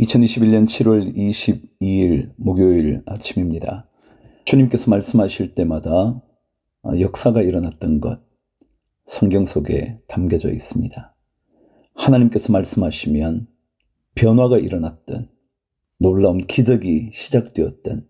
2021년 7월 22일 목요일 아침입니다. 주님께서 말씀하실 때마다 아, 역사가 일어났던 것 성경 속에 담겨져 있습니다. 하나님께서 말씀하시면 변화가 일어났던 놀라운 기적이 시작되었던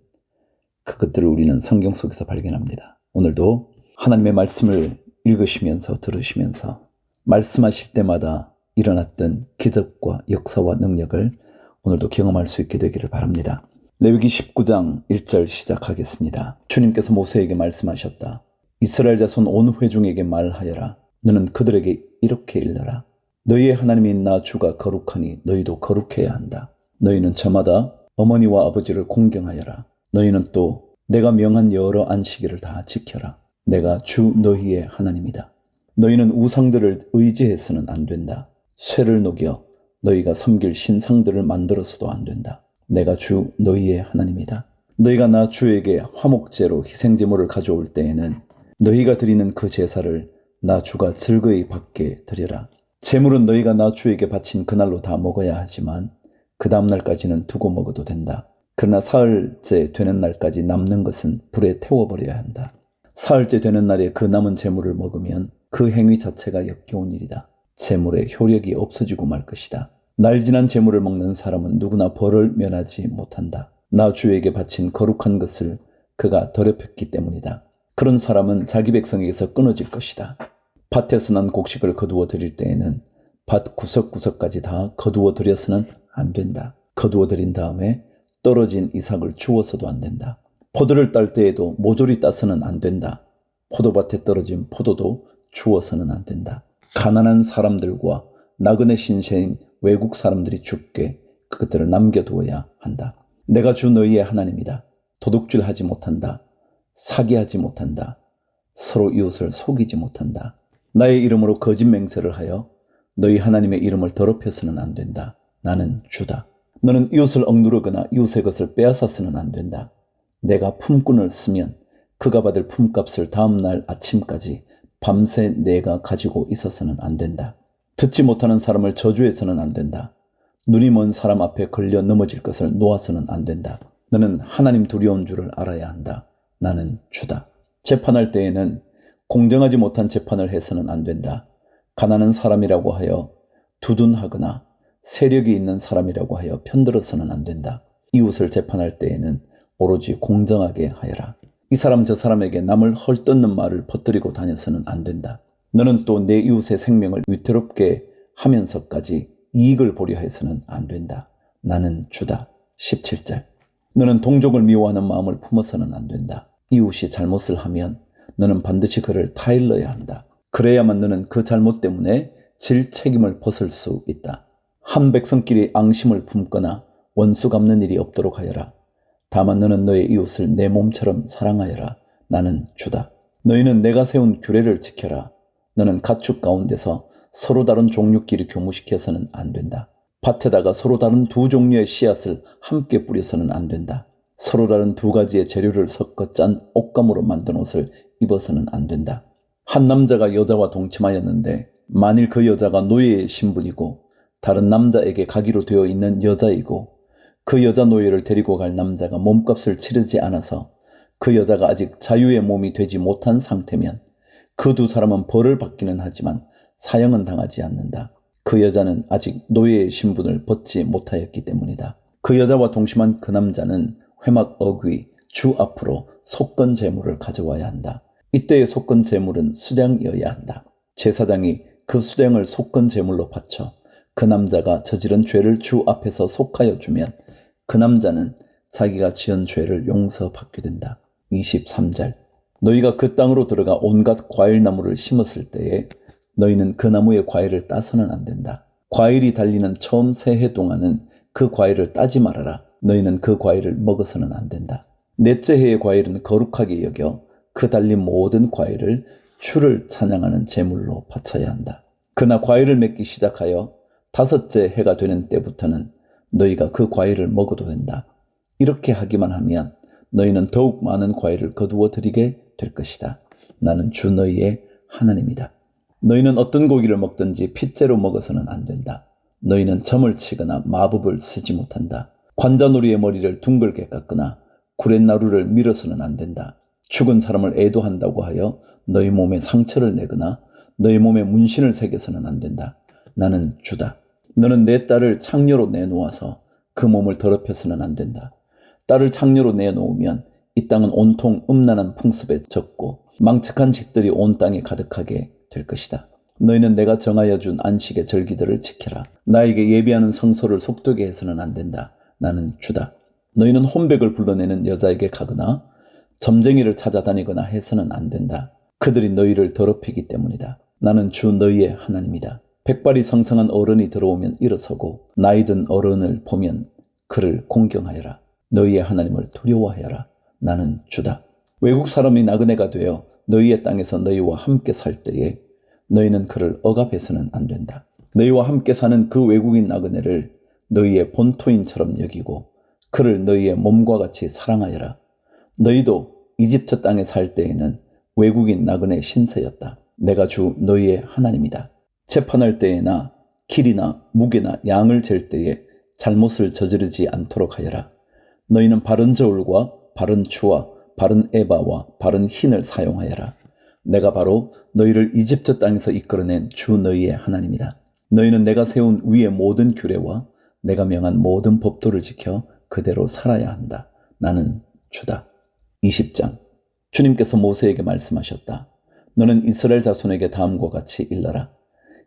그것들을 우리는 성경 속에서 발견합니다. 오늘도 하나님의 말씀을 읽으시면서 들으시면서 말씀하실 때마다 일어났던 기적과 역사와 능력을 오늘도 경험할 수 있게 되기를 바랍니다. 레위기 19장 1절 시작하겠습니다. 주님께서 모세에게 말씀하셨다. 이스라엘 자손 온 회중에게 말하여라. 너는 그들에게 이렇게 일러라. 너희의 하나님인 나 주가 거룩하니 너희도 거룩해야 한다. 너희는 저마다 어머니와 아버지를 공경하여라. 너희는 또 내가 명한 여러 안식일을 다 지켜라. 내가 주 너희의 하나님이다. 너희는 우상들을 의지해서는 안 된다. 쇠를 녹여 너희가 섬길 신상들을 만들어서도 안 된다. 내가 주 너희의 하나님이다. 너희가 나 주에게 화목제로 희생제물을 가져올 때에는 너희가 드리는 그 제사를 나 주가 즐거이 받게 드려라. 제물은 너희가 나 주에게 바친 그날로 다 먹어야 하지만 그 다음 날까지는 두고 먹어도 된다. 그러나 사흘째 되는 날까지 남는 것은 불에 태워버려야 한다. 사흘째 되는 날에 그 남은 제물을 먹으면 그 행위 자체가 역겨운 일이다. 재물의 효력이 없어지고 말 것이다. 날 지난 재물을 먹는 사람은 누구나 벌을 면하지 못한다. 나 주에게 바친 거룩한 것을 그가 더럽혔기 때문이다. 그런 사람은 자기 백성에게서 끊어질 것이다. 밭에서 난 곡식을 거두어 드릴 때에는 밭 구석구석까지 다 거두어 드려서는 안 된다. 거두어 드린 다음에 떨어진 이삭을 주워서도 안 된다. 포도를 딸 때에도 모조리 따서는 안 된다. 포도밭에 떨어진 포도도 주워서는 안 된다. 가난한 사람들과 나그네 신세인 외국 사람들이 죽게 그것들을 남겨두어야 한다. 내가 주 너희의 하나님이다. 도둑질하지 못한다. 사기하지 못한다. 서로 이웃을 속이지 못한다. 나의 이름으로 거짓 맹세를 하여 너희 하나님의 이름을 더럽혀서는 안 된다. 나는 주다. 너는 이웃을 억누르거나 이웃의 것을 빼앗아서는 안 된다. 내가 품꾼을 쓰면 그가 받을 품값을 다음 날 아침까지 밤새 내가 가지고 있어서는 안 된다. 듣지 못하는 사람을 저주해서는 안 된다. 눈이 먼 사람 앞에 걸려 넘어질 것을 놓아서는 안 된다. 너는 하나님 두려운 줄을 알아야 한다. 나는 주다. 재판할 때에는 공정하지 못한 재판을 해서는 안 된다. 가난한 사람이라고 하여 두둔하거나 세력이 있는 사람이라고 하여 편들어서는 안 된다. 이웃을 재판할 때에는 오로지 공정하게 하여라. 이 사람 저 사람에게 남을 헐뜯는 말을 퍼뜨리고 다녀서는 안 된다. 너는 또 내 이웃의 생명을 위태롭게 하면서까지 이익을 보려 해서는 안 된다. 나는 주다. 17절. 너는 동족을 미워하는 마음을 품어서는 안 된다. 이웃이 잘못을 하면 너는 반드시 그를 타일러야 한다. 그래야만 너는 그 잘못 때문에 질 책임을 벗을 수 있다. 한 백성끼리 앙심을 품거나 원수 갚는 일이 없도록 하여라. 다만 너는 너의 이웃을 내 몸처럼 사랑하여라. 나는 주다. 너희는 내가 세운 규례를 지켜라. 너는 가축 가운데서 서로 다른 종류끼리 교무시켜서는 안 된다. 밭에다가 서로 다른 두 종류의 씨앗을 함께 뿌려서는 안 된다. 서로 다른 두 가지의 재료를 섞어 짠 옷감으로 만든 옷을 입어서는 안 된다. 한 남자가 여자와 동침하였는데 만일 그 여자가 노예의 신분이고 다른 남자에게 가기로 되어 있는 여자이고 그 여자 노예를 데리고 갈 남자가 몸값을 치르지 않아서 그 여자가 아직 자유의 몸이 되지 못한 상태면 그 두 사람은 벌을 받기는 하지만 사형은 당하지 않는다. 그 여자는 아직 노예의 신분을 벗지 못하였기 때문이다. 그 여자와 동심한 그 남자는 회막 어귀 주 앞으로 속건 제물을 가져와야 한다. 이때의 속건 제물은 수량이어야 한다. 제사장이 그 수량을 속건 제물로 바쳐 그 남자가 저지른 죄를 주 앞에서 속하여 주면 그 남자는 자기가 지은 죄를 용서받게 된다. 23절. 너희가 그 땅으로 들어가 온갖 과일나무를 심었을 때에 너희는 그 나무의 과일을 따서는 안 된다. 과일이 달리는 처음 새해 동안은 그 과일을 따지 말아라. 너희는 그 과일을 먹어서는 안 된다. 넷째 해의 과일은 거룩하게 여겨 그 달린 모든 과일을 주를 찬양하는 제물로 바쳐야 한다. 그나 과일을 맺기 시작하여 다섯째 해가 되는 때부터는 너희가 그 과일을 먹어도 된다. 이렇게 하기만 하면 너희는 더욱 많은 과일을 거두어 드리게 될 것이다. 나는 주 너희의 하나님이다. 너희는 어떤 고기를 먹든지 핏째로 먹어서는 안 된다. 너희는 점을 치거나 마법을 쓰지 못한다. 관자놀이의 머리를 둥글게 깎거나 구렛나루를 밀어서는 안 된다. 죽은 사람을 애도한다고 하여 너희 몸에 상처를 내거나 너희 몸에 문신을 새겨서는 안 된다. 나는 주다. 너는 내 딸을 창녀로 내놓아서 그 몸을 더럽혀서는 안 된다. 딸을 창녀로 내놓으면 이 땅은 온통 음란한 풍습에 젖고 망측한 짓들이 온 땅에 가득하게 될 것이다. 너희는 내가 정하여 준 안식의 절기들을 지켜라. 나에게 예비하는 성소를 속되게 해서는 안 된다. 나는 주다. 너희는 혼백을 불러내는 여자에게 가거나 점쟁이를 찾아다니거나 해서는 안 된다. 그들이 너희를 더럽히기 때문이다. 나는 주 너희의 하나님이다. 백발이 성성한 어른이 들어오면 일어서고 나이든 어른을 보면 그를 공경하여라. 너희의 하나님을 두려워하여라. 나는 주다. 외국 사람이 나그네가 되어 너희의 땅에서 너희와 함께 살 때에 너희는 그를 억압해서는 안 된다. 너희와 함께 사는 그 외국인 나그네를 너희의 본토인처럼 여기고 그를 너희의 몸과 같이 사랑하여라. 너희도 이집트 땅에 살 때에는 외국인 나그네 신세였다. 내가 주 너희의 하나님이다. 재판할 때에나 길이나 무게나 양을 잴 때에 잘못을 저지르지 않도록 하여라. 너희는 바른 저울과 바른 추와 바른 에바와 바른 흰을 사용하여라. 내가 바로 너희를 이집트 땅에서 이끌어낸 주 너희의 하나님이다. 너희는 내가 세운 위의 모든 규례와 내가 명한 모든 법도를 지켜 그대로 살아야 한다. 나는 주다. 20장. 주님께서 모세에게 말씀하셨다. 너는 이스라엘 자손에게 다음과 같이 일러라.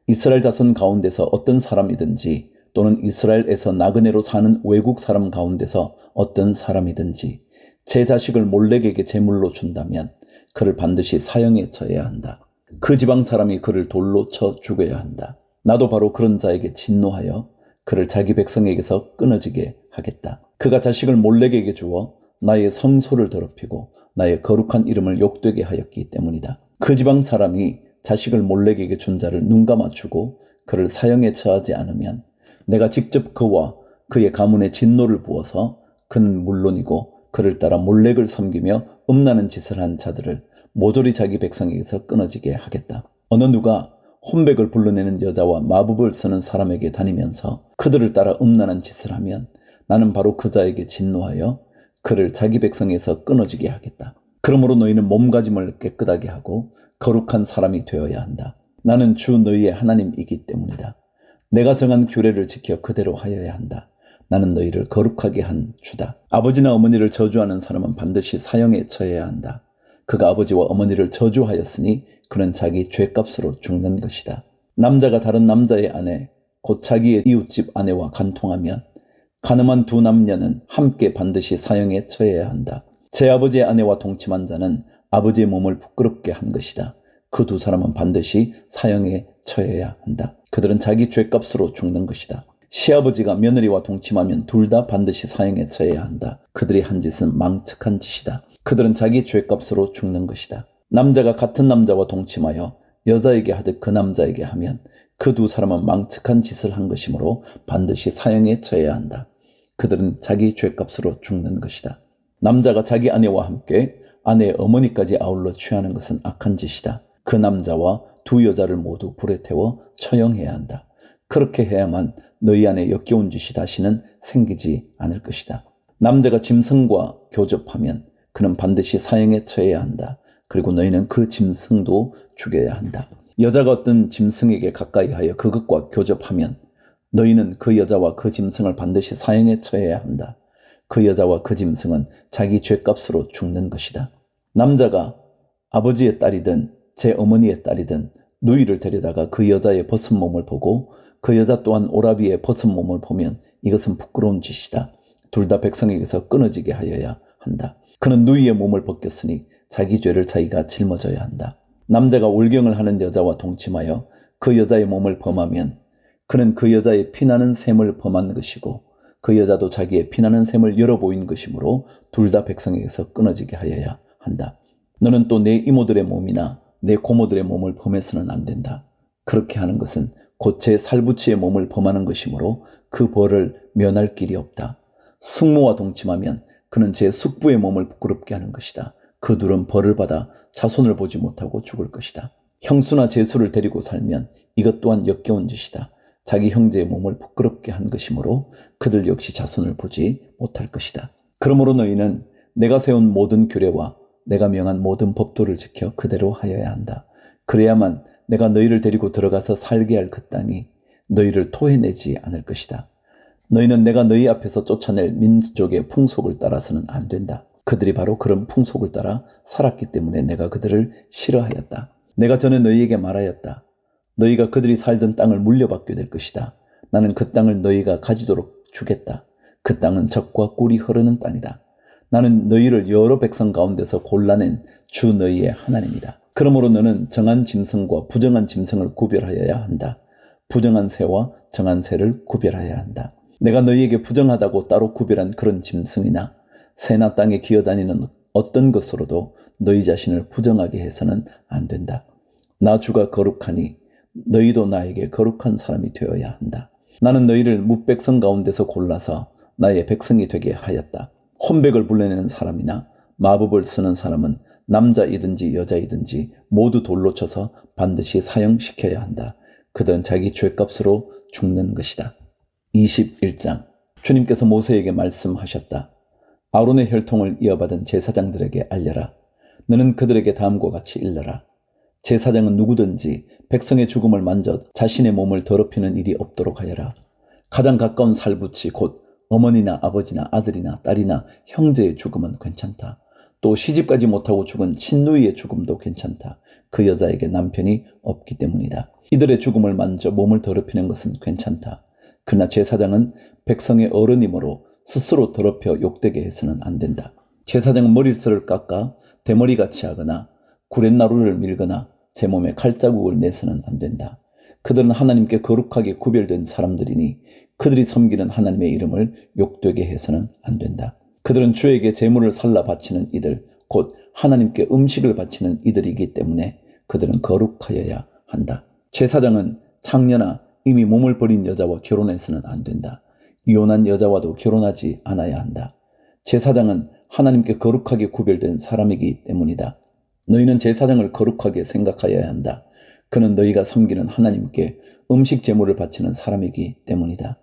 이스라엘 자손 가운데서 어떤 사람이든지 또는 이스라엘에서 나그네로 사는 외국 사람 가운데서 어떤 사람이든지 제 자식을 몰렉에게 제물로 준다면 그를 반드시 사형에 처해야 한다. 그 지방 사람이 그를 돌로 쳐 죽여야 한다. 나도 바로 그런 자에게 진노하여 그를 자기 백성에게서 끊어지게 하겠다. 그가 자식을 몰렉에게 주어 나의 성소를 더럽히고 나의 거룩한 이름을 욕되게 하였기 때문이다. 그 지방 사람이 자식을 몰렉에게 준 자를 눈 감아주고 그를 사형에 처하지 않으면 내가 직접 그와 그의 가문에 진노를 부어서 그는 물론이고 그를 따라 몰렉을 섬기며 음란한 짓을 한 자들을 모조리 자기 백성에게서 끊어지게 하겠다. 어느 누가 혼백을 불러내는 여자와 마법을 쓰는 사람에게 다니면서 그들을 따라 음란한 짓을 하면 나는 바로 그 자에게 진노하여 그를 자기 백성에서 끊어지게 하겠다. 그러므로 너희는 몸가짐을 깨끗하게 하고 거룩한 사람이 되어야 한다. 나는 주 너희의 하나님이기 때문이다. 내가 정한 규례를 지켜 그대로 하여야 한다. 나는 너희를 거룩하게 한 주다. 아버지나 어머니를 저주하는 사람은 반드시 사형에 처해야 한다. 그가 아버지와 어머니를 저주하였으니 그는 자기 죄값으로 죽는 것이다. 남자가 다른 남자의 아내, 곧 자기의 이웃집 아내와 간통하면 가늠한 두 남녀는 함께 반드시 사형에 처해야 한다. 제 아버지의 아내와 동침한 자는 아버지의 몸을 부끄럽게 한 것이다. 그 두 사람은 반드시 사형에 처해야 한다. 그들은 자기 죄값으로 죽는 것이다. 시아버지가 며느리와 동침하면 둘 다 반드시 사형에 처해야 한다. 그들이 한 짓은 망측한 짓이다. 그들은 자기 죄값으로 죽는 것이다. 남자가 같은 남자와 동침하여 여자에게 하듯 그 남자에게 하면 그 두 사람은 망측한 짓을 한 것이므로 반드시 사형에 처해야 한다. 그들은 자기 죄값으로 죽는 것이다. 남자가 자기 아내와 함께 아내의 어머니까지 아울러 취하는 것은 악한 짓이다. 그 남자와 두 여자를 모두 불에 태워 처형해야 한다. 그렇게 해야만 너희 안에 역겨운 짓이 다시는 생기지 않을 것이다. 남자가 짐승과 교접하면 그는 반드시 사형에 처해야 한다. 그리고 너희는 그 짐승도 죽여야 한다. 여자가 어떤 짐승에게 가까이 하여 그것과 교접하면 너희는 그 여자와 그 짐승을 반드시 사형에 처해야 한다. 그 여자와 그 짐승은 자기 죄값으로 죽는 것이다. 남자가 아버지의 딸이든 제 어머니의 딸이든 누이를 데려다가 그 여자의 벗은 몸을 보고 그 여자 또한 오라비의 벗은 몸을 보면 이것은 부끄러운 짓이다. 둘 다 백성에게서 끊어지게 하여야 한다. 그는 누이의 몸을 벗겼으니 자기 죄를 자기가 짊어져야 한다. 남자가 올경을 하는 여자와 동침하여 그 여자의 몸을 범하면 그는 그 여자의 피나는 샘을 범한 것이고 그 여자도 자기의 피나는 샘을 열어 보인 것이므로 둘 다 백성에게서 끊어지게 하여야 한다. 너는 또 내 이모들의 몸이나 내 고모들의 몸을 범해서는 안 된다. 그렇게 하는 것은 곧제 살부치의 몸을 범하는 것이므로 그 벌을 면할 길이 없다. 숙모와 동침하면 그는 제 숙부의 몸을 부끄럽게 하는 것이다. 그 둘은 벌을 받아 자손을 보지 못하고 죽을 것이다. 형수나 제수를 데리고 살면 이것 또한 역겨운 짓이다. 자기 형제의 몸을 부끄럽게 한 것이므로 그들 역시 자손을 보지 못할 것이다. 그러므로 너희는 내가 세운 모든 규례와 내가 명한 모든 법도를 지켜 그대로 하여야 한다. 그래야만 내가 너희를 데리고 들어가서 살게 할 그 땅이 너희를 토해내지 않을 것이다. 너희는 내가 너희 앞에서 쫓아낼 민족의 풍속을 따라서는 안 된다. 그들이 바로 그런 풍속을 따라 살았기 때문에 내가 그들을 싫어하였다. 내가 전에 너희에게 말하였다. 너희가 그들이 살던 땅을 물려받게 될 것이다. 나는 그 땅을 너희가 가지도록 주겠다. 그 땅은 적과 꿀이 흐르는 땅이다. 나는 너희를 여러 백성 가운데서 골라낸 주 너희의 하나님이다. 그러므로 너는 정한 짐승과 부정한 짐승을 구별하여야 한다. 부정한 새와 정한 새를 구별하여야 한다. 내가 너희에게 부정하다고 따로 구별한 그런 짐승이나 새나 땅에 기어다니는 어떤 것으로도 너희 자신을 부정하게 해서는 안 된다. 나 주가 거룩하니 너희도 나에게 거룩한 사람이 되어야 한다. 나는 너희를 무백성 가운데서 골라서 나의 백성이 되게 하였다. 혼백을 불러내는 사람이나 마법을 쓰는 사람은 남자이든지 여자이든지 모두 돌로 쳐서 반드시 사형시켜야 한다. 그들은 자기 죄값으로 죽는 것이다. 21장 주님께서 모세에게 말씀하셨다. 아론의 혈통을 이어받은 제사장들에게 알려라. 너는 그들에게 다음과 같이 일러라. 제사장은 누구든지 백성의 죽음을 만져 자신의 몸을 더럽히는 일이 없도록 하여라. 가장 가까운 살붙이 곧 어머니나 아버지나 아들이나 딸이나 형제의 죽음은 괜찮다. 또 시집가지 못하고 죽은 친누이의 죽음도 괜찮다. 그 여자에게 남편이 없기 때문이다. 이들의 죽음을 만져 몸을 더럽히는 것은 괜찮다. 그러나 제사장은 백성의 어른이므로 스스로 더럽혀 욕되게 해서는 안 된다. 제사장은 머리털을 깎아 대머리같이 하거나 구렛나루를 밀거나 제 몸에 칼자국을 내서는 안 된다. 그들은 하나님께 거룩하게 구별된 사람들이니 그들이 섬기는 하나님의 이름을 욕되게 해서는 안 된다. 그들은 주에게 제물을 살라 바치는 이들, 곧 하나님께 음식을 바치는 이들이기 때문에 그들은 거룩하여야 한다. 제사장은 창녀나 이미 몸을 버린 여자와 결혼해서는 안 된다. 이혼한 여자와도 결혼하지 않아야 한다. 제사장은 하나님께 거룩하게 구별된 사람이기 때문이다. 너희는 제사장을 거룩하게 생각하여야 한다. 그는 너희가 섬기는 하나님께 음식 제물을 바치는 사람이기 때문이다.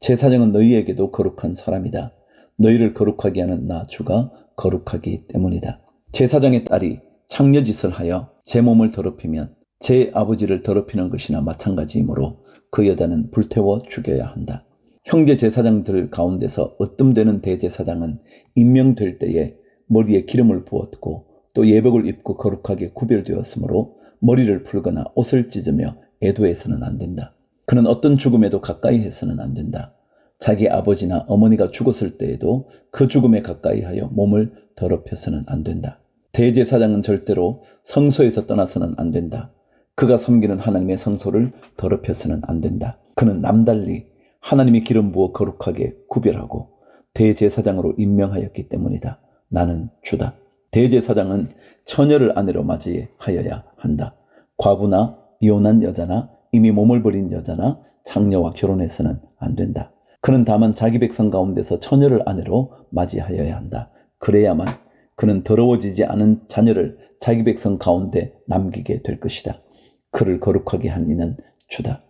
제사장은 너희에게도 거룩한 사람이다. 너희를 거룩하게 하는 나 주가 거룩하기 때문이다. 제사장의 딸이 창녀짓을 하여 제 몸을 더럽히면 제 아버지를 더럽히는 것이나 마찬가지이므로 그 여자는 불태워 죽여야 한다. 형제 제사장들 가운데서 으뜸되는 대제사장은 임명될 때에 머리에 기름을 부었고 또 예복을 입고 거룩하게 구별되었으므로 머리를 풀거나 옷을 찢으며 애도해서는 안 된다. 그는 어떤 죽음에도 가까이 해서는 안 된다. 자기 아버지나 어머니가 죽었을 때에도 그 죽음에 가까이 하여 몸을 더럽혀서는 안 된다. 대제사장은 절대로 성소에서 떠나서는 안 된다. 그가 섬기는 하나님의 성소를 더럽혀서는 안 된다. 그는 남달리 하나님이 기름 부어 거룩하게 구별하고 대제사장으로 임명하였기 때문이다. 나는 주다. 대제사장은 처녀를 아내로 맞이하여야 한다. 과부나 이혼한 여자나 이미 몸을 버린 여자나 장녀와 결혼해서는 안 된다. 그는 다만 자기 백성 가운데서 처녀를 아내로 맞이하여야 한다. 그래야만 그는 더러워지지 않은 자녀를 자기 백성 가운데 남기게 될 것이다. 그를 거룩하게 한 이는 주다.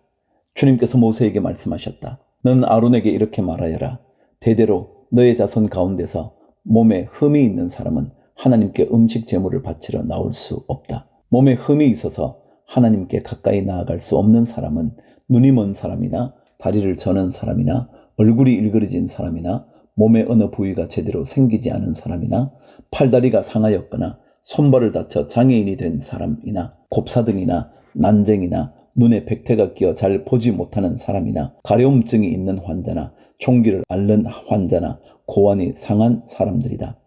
주님께서 모세에게 말씀하셨다. 넌 아론에게 이렇게 말하여라. 대대로 너의 자손 가운데서 몸에 흠이 있는 사람은 하나님께 음식 제물을 바치러 나올 수 없다. 몸에 흠이 있어서 하나님께 가까이 나아갈 수 없는 사람은 눈이 먼 사람이나 다리를 저는 사람이나 얼굴이 일그러진 사람이나 몸의 어느 부위가 제대로 생기지 않은 사람이나 팔다리가 상하였거나 손발을 다쳐 장애인이 된 사람이나 곱사등이나 난쟁이나 눈에 백태가 끼어 잘 보지 못하는 사람이나 가려움증이 있는 환자나 총기를 앓는 환자나 고환이 상한 사람들이다.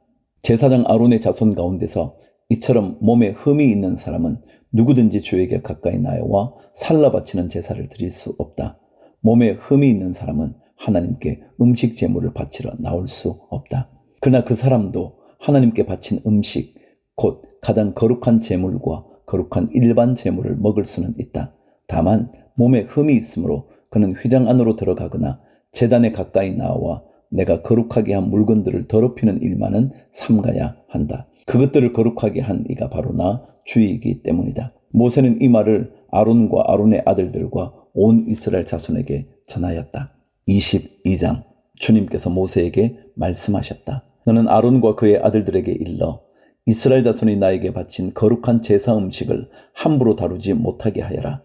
제사장 아론의 자손 가운데서 이처럼 몸에 흠이 있는 사람은 누구든지 주에게 가까이 나와 살라 바치는 제사를 드릴 수 없다. 몸에 흠이 있는 사람은 하나님께 음식 제물을 바치러 나올 수 없다. 그러나 그 사람도 하나님께 바친 음식, 곧 가장 거룩한 제물과 거룩한 일반 제물을 먹을 수는 있다. 다만 몸에 흠이 있으므로 그는 휘장 안으로 들어가거나 재단에 가까이 나와 내가 거룩하게 한 물건들을 더럽히는 일만은 삼가야 한다. 그것들을 거룩하게 한 이가 바로 나 주이기 때문이다. 모세는 이 말을 아론과 아론의 아들들과 온 이스라엘 자손에게 전하였다. 22장 주님께서 모세에게 말씀하셨다. 너는 아론과 그의 아들들에게 일러 이스라엘 자손이 나에게 바친 거룩한 제사 음식을 함부로 다루지 못하게 하여라.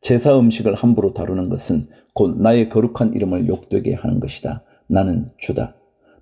제사 음식을 함부로 다루는 것은 곧 나의 거룩한 이름을 욕되게 하는 것이다. 나는 주다.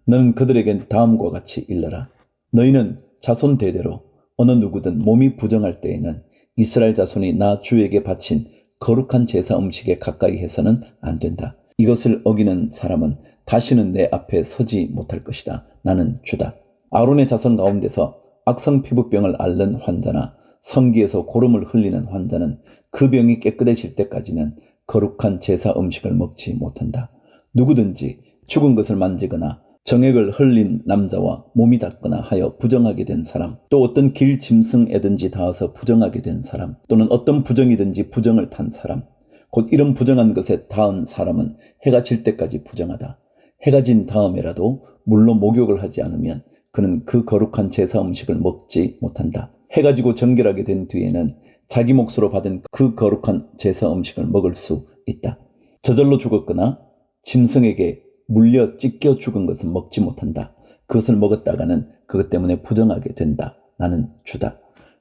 너는 그들에게 다음과 같이 일러라. 너희는 자손 대대로 어느 누구든 몸이 부정할 때에는 이스라엘 자손이 나 주에게 바친 거룩한 제사 음식에 가까이 해서는 안 된다. 이것을 어기는 사람은 다시는 내 앞에 서지 못할 것이다. 나는 주다. 아론의 자손 가운데서 악성 피부병을 앓는 환자나 성기에서 고름을 흘리는 환자는 그 병이 깨끗해질 때까지는 거룩한 제사 음식을 먹지 못한다. 누구든지 죽은 것을 만지거나 정액을 흘린 남자와 몸이 닿거나 하여 부정하게 된 사람, 또 어떤 길 짐승에든지 닿아서 부정하게 된 사람, 또는 어떤 부정이든지 부정을 탄 사람, 곧 이런 부정한 것에 닿은 사람은 해가 질 때까지 부정하다. 해가 진 다음에라도 물로 목욕을 하지 않으면 그는 그 거룩한 제사 음식을 먹지 못한다. 해가 지고 정결하게 된 뒤에는 자기 몫으로 받은 그 거룩한 제사 음식을 먹을 수 있다. 저절로 죽었거나 짐승에게 물려 찢겨 죽은 것은 먹지 못한다. 그것을 먹었다가는 그것 때문에 부정하게 된다. 나는 주다.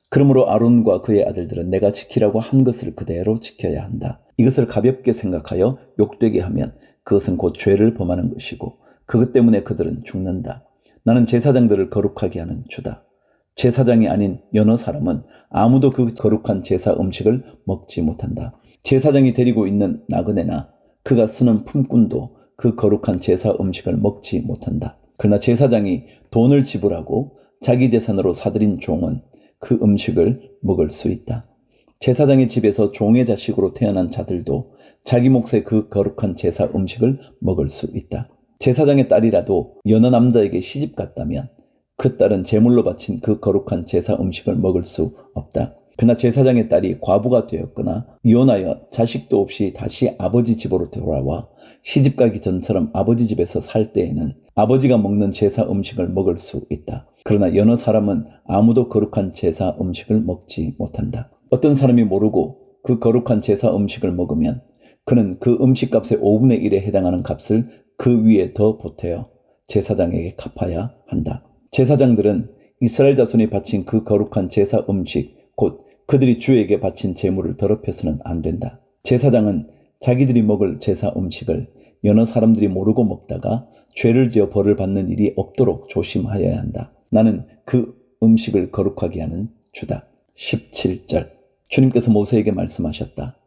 그러므로 아론과 그의 아들들은 내가 지키라고 한 것을 그대로 지켜야 한다. 이것을 가볍게 생각하여 욕되게 하면 그것은 곧 죄를 범하는 것이고 그것 때문에 그들은 죽는다. 나는 제사장들을 거룩하게 하는 주다. 제사장이 아닌 여러 사람은 아무도 그 거룩한 제사 음식을 먹지 못한다. 제사장이 데리고 있는 나그네나 그가 쓰는 품꾼도 그 거룩한 제사 음식을 먹지 못한다. 그러나 제사장이 돈을 지불하고 자기 재산으로 사들인 종은 그 음식을 먹을 수 있다. 제사장의 집에서 종의 자식으로 태어난 자들도 자기 몫의 그 거룩한 제사 음식을 먹을 수 있다. 제사장의 딸이라도 여느 남자에게 시집 갔다면 그 딸은 제물로 바친 그 거룩한 제사 음식을 먹을 수 없다. 그러나 제사장의 딸이 과부가 되었거나 이혼하여 자식도 없이 다시 아버지 집으로 돌아와 시집가기 전처럼 아버지 집에서 살 때에는 아버지가 먹는 제사 음식을 먹을 수 있다. 그러나 여느 사람은 아무도 거룩한 제사 음식을 먹지 못한다. 어떤 사람이 모르고 그 거룩한 제사 음식을 먹으면 그는 그 음식값의 5분의 1에 해당하는 값을 그 위에 더 보태어 제사장에게 갚아야 한다. 제사장들은 이스라엘 자손이 바친 그 거룩한 제사 음식 곧 그들이 주에게 바친 제물을 더럽혀서는 안 된다. 제사장은 자기들이 먹을 제사 음식을 여러 사람들이 모르고 먹다가 죄를 지어 벌을 받는 일이 없도록 조심하여야 한다. 나는 그 음식을 거룩하게 하는 주다. 17절. 주님께서 모세에게 말씀하셨다.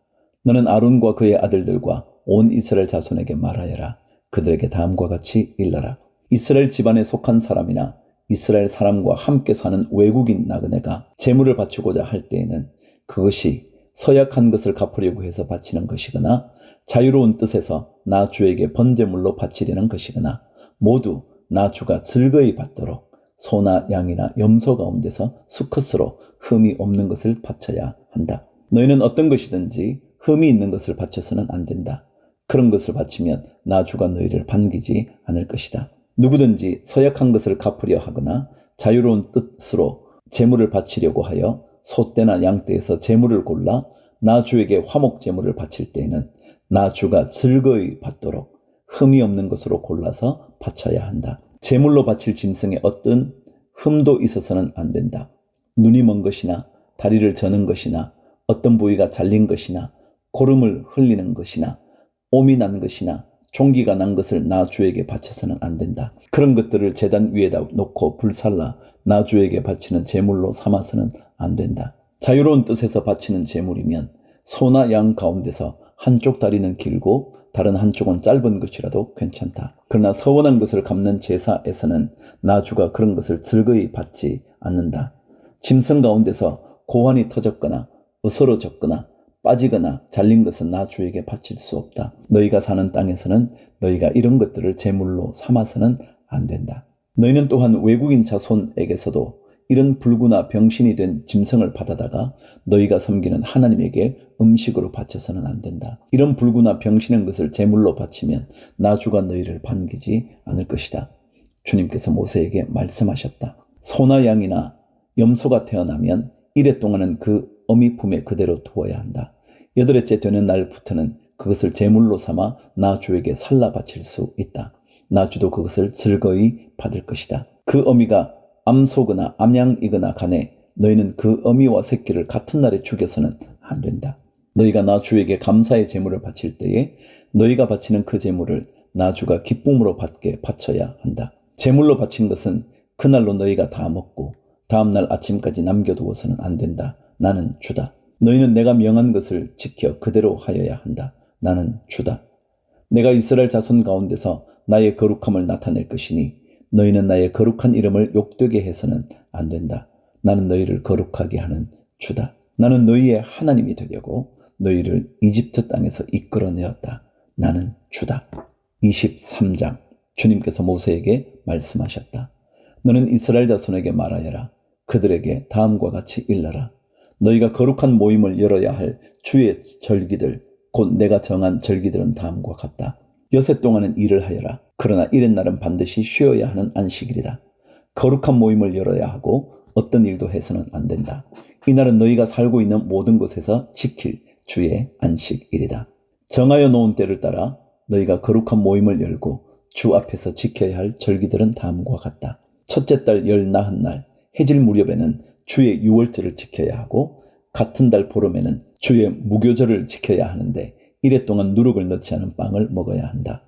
너는 아론과 그의 아들들과 온 이스라엘 자손에게 말하여라. 그들에게 다음과 같이 일러라. 이스라엘 집안에 속한 사람이나 이스라엘 사람과 함께 사는 외국인 나그네가 재물을 바치고자 할 때에는 그것이 서약한 것을 갚으려고 해서 바치는 것이거나 자유로운 뜻에서 나 주에게 번제물로 바치려는 것이거나 모두 나 주가 즐거이 받도록 소나 양이나 염소 가운데서 수컷으로 흠이 없는 것을 바쳐야 한다. 너희는 어떤 것이든지 흠이 있는 것을 바쳐서는 안 된다. 그런 것을 바치면 나 주가 너희를 반기지 않을 것이다. 누구든지 서약한 것을 갚으려 하거나 자유로운 뜻으로 재물을 바치려고 하여 소떼나 양떼에서 재물을 골라 나 주에게 화목 재물을 바칠 때에는 나 주가 즐거이 받도록 흠이 없는 것으로 골라서 바쳐야 한다. 재물로 바칠 짐승에 어떤 흠도 있어서는 안 된다. 눈이 먼 것이나 다리를 저는 것이나 어떤 부위가 잘린 것이나 고름을 흘리는 것이나 옴이 난 것이나 종기가 난 것을 나 주에게 바쳐서는 안 된다. 그런 것들을 재단 위에다 놓고 불살라 나 주에게 바치는 제물로 삼아서는 안 된다. 자유로운 뜻에서 바치는 제물이면 소나 양 가운데서 한쪽 다리는 길고 다른 한쪽은 짧은 것이라도 괜찮다. 그러나 서원한 것을 갚는 제사에서는 나주가 그런 것을 즐거이 받지 않는다. 짐승 가운데서 고환이 터졌거나 으스러졌거나 빠지거나 잘린 것은 나 주에게 바칠 수 없다. 너희가 사는 땅에서는 너희가 이런 것들을 제물로 삼아서는 안 된다. 너희는 또한 외국인 자손에게서도 이런 불구나 병신이 된 짐승을 받아다가 너희가 섬기는 하나님에게 음식으로 바쳐서는 안 된다. 이런 불구나 병신한 것을 제물로 바치면 나 주가 너희를 반기지 않을 것이다. 주님께서 모세에게 말씀하셨다. 소나 양이나 염소가 태어나면 이래 동안은 그 어미 품에 그대로 두어야 한다. 여덟째 되는 날부터는 그것을 제물로 삼아 나 주에게 살라 바칠 수 있다. 나 주도 그것을 즐거이 받을 것이다. 그 어미가 암소거나 암양이거나 간에 너희는 그 어미와 새끼를 같은 날에 죽여서는 안 된다. 너희가 나 주에게 감사의 제물을 바칠 때에 너희가 바치는 그 제물을 나 주가 기쁨으로 받게 바쳐야 한다. 제물로 바친 것은 그날로 너희가 다 먹고 다음날 아침까지 남겨두어서는 안 된다. 나는 주다. 너희는 내가 명한 것을 지켜 그대로 하여야 한다. 나는 주다. 내가 이스라엘 자손 가운데서 나의 거룩함을 나타낼 것이니 너희는 나의 거룩한 이름을 욕되게 해서는 안 된다. 나는 너희를 거룩하게 하는 주다. 나는 너희의 하나님이 되려고 너희를 이집트 땅에서 이끌어내었다. 나는 주다. 23장 주님께서 모세에게 말씀하셨다. 너는 이스라엘 자손에게 말하여라. 그들에게 다음과 같이 일러라. 너희가 거룩한 모임을 열어야 할 주의 절기들 곧 내가 정한 절기들은 다음과 같다. 여세 동안은 일을 하여라. 그러나 이른 날은 반드시 쉬어야 하는 안식일이다. 거룩한 모임을 열어야 하고 어떤 일도 해서는 안 된다. 이날은 너희가 살고 있는 모든 곳에서 지킬 주의 안식일이다. 정하여 놓은 때를 따라 너희가 거룩한 모임을 열고 주 앞에서 지켜야 할 절기들은 다음과 같다. 첫째 달 열나흔 날 해질 무렵에는 주의 유월절을 지켜야 하고 같은 달 보름에는 주의 무교절을 지켜야 하는데 이래 동안 누룩을 넣지 않은 빵을 먹어야 한다.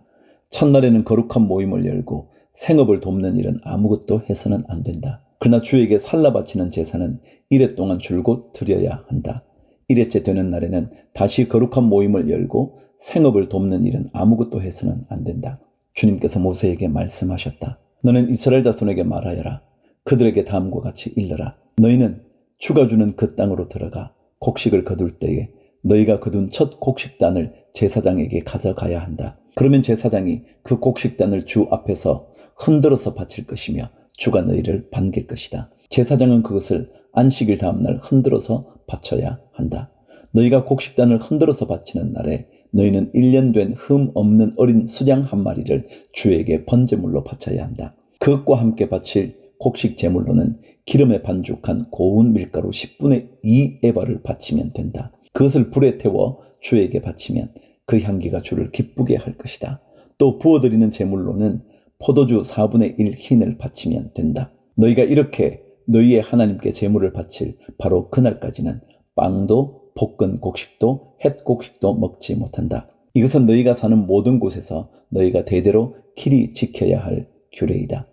첫날에는 거룩한 모임을 열고 생업을 돕는 일은 아무것도 해서는 안 된다. 그러나 주에게 살라 바치는 제사는 이래 동안 줄곧 드려야 한다. 이래째 되는 날에는 다시 거룩한 모임을 열고 생업을 돕는 일은 아무것도 해서는 안 된다. 주님께서 모세에게 말씀하셨다. 너는 이스라엘 자손에게 말하여라. 그들에게 다음과 같이 일러라. 너희는 주가 주는 그 땅으로 들어가 곡식을 거둘 때에 너희가 거둔 첫 곡식단을 제사장에게 가져가야 한다. 그러면 제사장이 그 곡식단을 주 앞에서 흔들어서 바칠 것이며 주가 너희를 반길 것이다. 제사장은 그것을 안식일 다음날 흔들어서 바쳐야 한다. 너희가 곡식단을 흔들어서 바치는 날에 너희는 1년 된 흠 없는 어린 수장 한 마리를 주에게 번제물로 바쳐야 한다. 그것과 함께 바칠 곡식 제물로는 기름에 반죽한 고운 밀가루 10분의 2 에바를 바치면 된다. 그것을 불에 태워 주에게 바치면 그 향기가 주를 기쁘게 할 것이다. 또 부어드리는 제물로는 포도주 4분의 1 흰을 바치면 된다. 너희가 이렇게 너희의 하나님께 제물을 바칠 바로 그날까지는 빵도 볶은 곡식도 햇 곡식도 먹지 못한다. 이것은 너희가 사는 모든 곳에서 너희가 대대로 길이 지켜야 할 규례이다.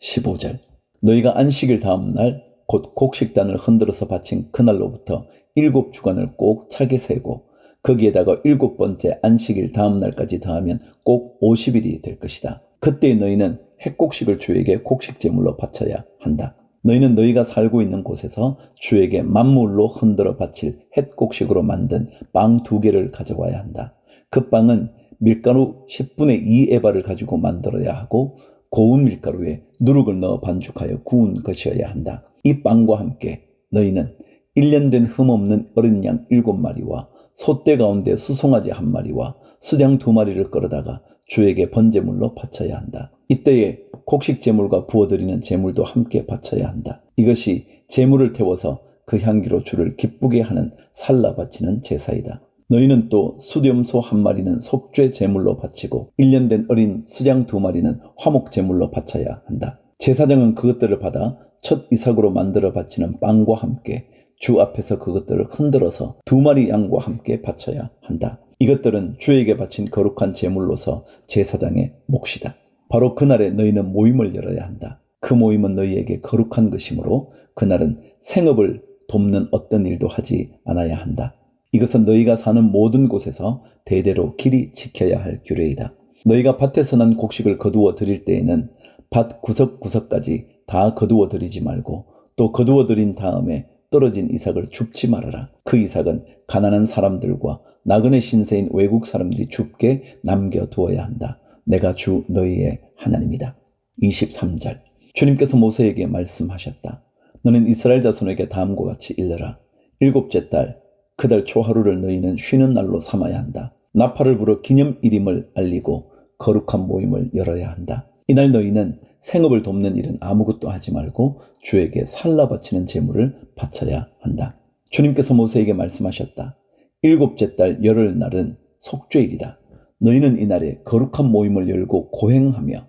15절 너희가 안식일 다음 날 곧 곡식단을 흔들어서 바친 그날로부터 일곱 주간을 꼭 차게 세고 거기에다가 일곱 번째 안식일 다음 날까지 더하면 꼭 50일이 될 것이다. 그때 너희는 핵곡식을 주에게 곡식 제물로 바쳐야 한다. 너희는 너희가 살고 있는 곳에서 주에게 만물로 흔들어 바칠 햇곡식으로 만든 빵 두 개를 가져와야 한다. 그 빵은 밀가루 10분의 2 에바를 가지고 만들어야 하고 고운 밀가루에 누룩을 넣어 반죽하여 구운 것이어야 한다. 이 빵과 함께 너희는 1년 된 흠없는 어린 양 7마리와 소떼 가운데 수송아지 한 마리와 수장 두 마리를 끌어다가 주에게 번제물로 바쳐야 한다. 이때에 곡식 제물과 부어드리는 제물도 함께 바쳐야 한다. 이것이 제물을 태워서 그 향기로 주를 기쁘게 하는 살라 바치는 제사이다. 너희는 또 수렴소 한 마리는 속죄 제물로 바치고 1년 된 어린 수장 두 마리는 화목 제물로 바쳐야 한다. 제사장은 그것들을 받아 첫 이삭으로 만들어 바치는 빵과 함께 주 앞에서 그것들을 흔들어서 두 마리 양과 함께 바쳐야 한다. 이것들은 주에게 바친 거룩한 제물로서 제사장의 몫이다. 바로 그날에 너희는 모임을 열어야 한다. 그 모임은 너희에게 거룩한 것이므로 그날은 생업을 돕는 어떤 일도 하지 않아야 한다. 이것은 너희가 사는 모든 곳에서 대대로 길이 지켜야 할 규례이다. 너희가 밭에서 난 곡식을 거두어 드릴 때에는 밭 구석구석까지 다 거두어 드리지 말고 또 거두어 드린 다음에 떨어진 이삭을 줍지 말아라. 그 이삭은 가난한 사람들과 나그네 신세인 외국 사람들이 줍게 남겨두어야 한다. 내가 주 너희의 하나님이다. 23절 주님께서 모세에게 말씀하셨다. 너는 이스라엘 자손에게 다음과 같이 일러라. 일곱째 달 그달 초하루를 너희는 쉬는 날로 삼아야 한다. 나팔을 불어 기념일임을 알리고 거룩한 모임을 열어야 한다. 이날 너희는 생업을 돕는 일은 아무것도 하지 말고 주에게 살라 바치는 제물을 바쳐야 한다. 주님께서 모세에게 말씀하셨다. 일곱째 달 열흘 날은 속죄일이다. 너희는 이날에 거룩한 모임을 열고 고행하며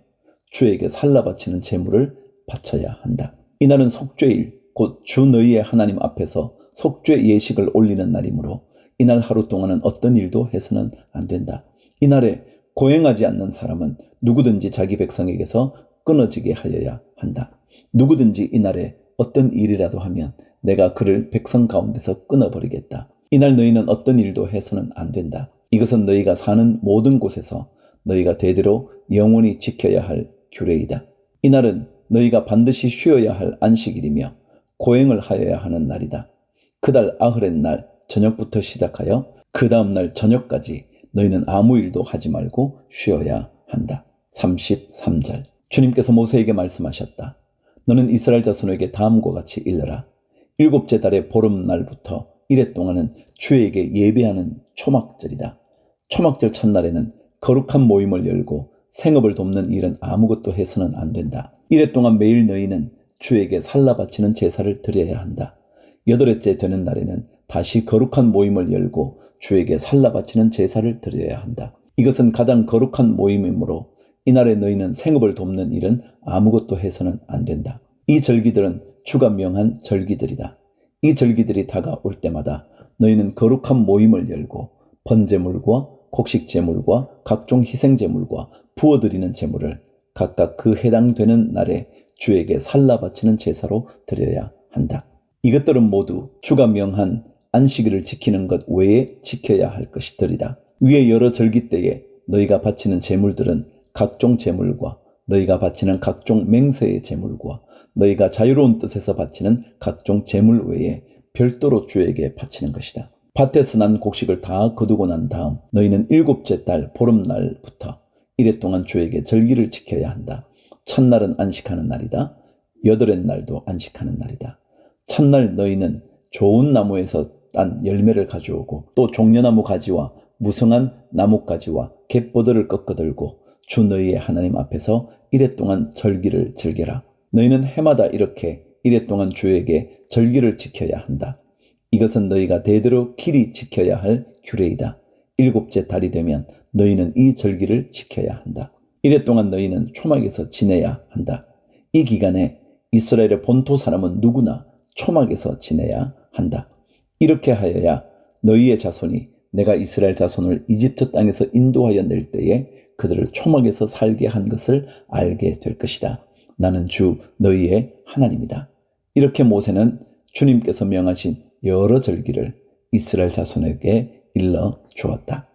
주에게 살라 바치는 제물을 바쳐야 한다. 이날은 속죄일, 곧 주 너희의 하나님 앞에서 속죄 예식을 올리는 날이므로 이날 하루 동안은 어떤 일도 해서는 안 된다. 이날에 고행하지 않는 사람은 누구든지 자기 백성에게서 끊어지게 하여야 한다. 누구든지 이날에 어떤 일이라도 하면 내가 그를 백성 가운데서 끊어버리겠다. 이날 너희는 어떤 일도 해서는 안 된다. 이것은 너희가 사는 모든 곳에서 너희가 대대로 영원히 지켜야 할 규례이다. 이날은 너희가 반드시 쉬어야 할 안식일이며 고행을 하여야 하는 날이다. 그달 아흐렛 날 저녁부터 시작하여 그 다음 날 저녁까지 너희는 아무 일도 하지 말고 쉬어야 한다. 33절. 주님께서 모세에게 말씀하셨다. 너는 이스라엘 자손에게 다음과 같이 일러라. 일곱째 달의 보름날부터 이래 동안은 주에게 예배하는 초막절이다. 초막절 첫날에는 거룩한 모임을 열고 생업을 돕는 일은 아무것도 해서는 안 된다. 이래 동안 매일 너희는 주에게 살라 바치는 제사를 드려야 한다. 여덟째 되는 날에는 다시 거룩한 모임을 열고 주에게 살라 바치는 제사를 드려야 한다. 이것은 가장 거룩한 모임이므로 이날에 너희는 생업을 돕는 일은 아무것도 해서는 안 된다. 이 절기들은 주가 명한 절기들이다. 이 절기들이 다가올 때마다 너희는 거룩한 모임을 열고 번제물과 곡식 제물과 각종 희생 제물과 부어 드리는 제물을 각각 그 해당되는 날에 주에게 살라 바치는 제사로 드려야 한다. 이것들은 모두 주가 명한 안식일을 지키는 것 외에 지켜야 할 것이들이다. 위에 여러 절기 때에 너희가 바치는 제물들은 각종 제물과 너희가 바치는 각종 맹세의 제물과 너희가 자유로운 뜻에서 바치는 각종 제물 외에 별도로 주에게 바치는 것이다. 밭에서 난 곡식을 다 거두고 난 다음 너희는 일곱째 달 보름날부터 이래 동안 주에게 절기를 지켜야 한다. 첫날은 안식하는 날이다. 여덟의 날도 안식하는 날이다. 첫날 너희는 좋은 나무에서 딴 열매를 가져오고 또 종려나무 가지와 무성한 나뭇가지와 갯보들을 꺾어들고 주 너희의 하나님 앞에서 이래 동안 절기를 즐겨라. 너희는 해마다 이렇게 이래 동안 주에게 절기를 지켜야 한다. 이것은 너희가 대대로 길이 지켜야 할 규례이다. 일곱째 달이 되면 너희는 이 절기를 지켜야 한다. 이래 동안 너희는 초막에서 지내야 한다. 이 기간에 이스라엘의 본토 사람은 누구나 초막에서 지내야 한다. 이렇게 하여야 너희의 자손이 내가 이스라엘 자손을 이집트 땅에서 인도하여 낼 때에 그들을 초막에서 살게 한 것을 알게 될 것이다. 나는 주 너희의 하나님이다. 이렇게 모세는 주님께서 명하신 여러 절기를 이스라엘 자손에게 일러 주었다.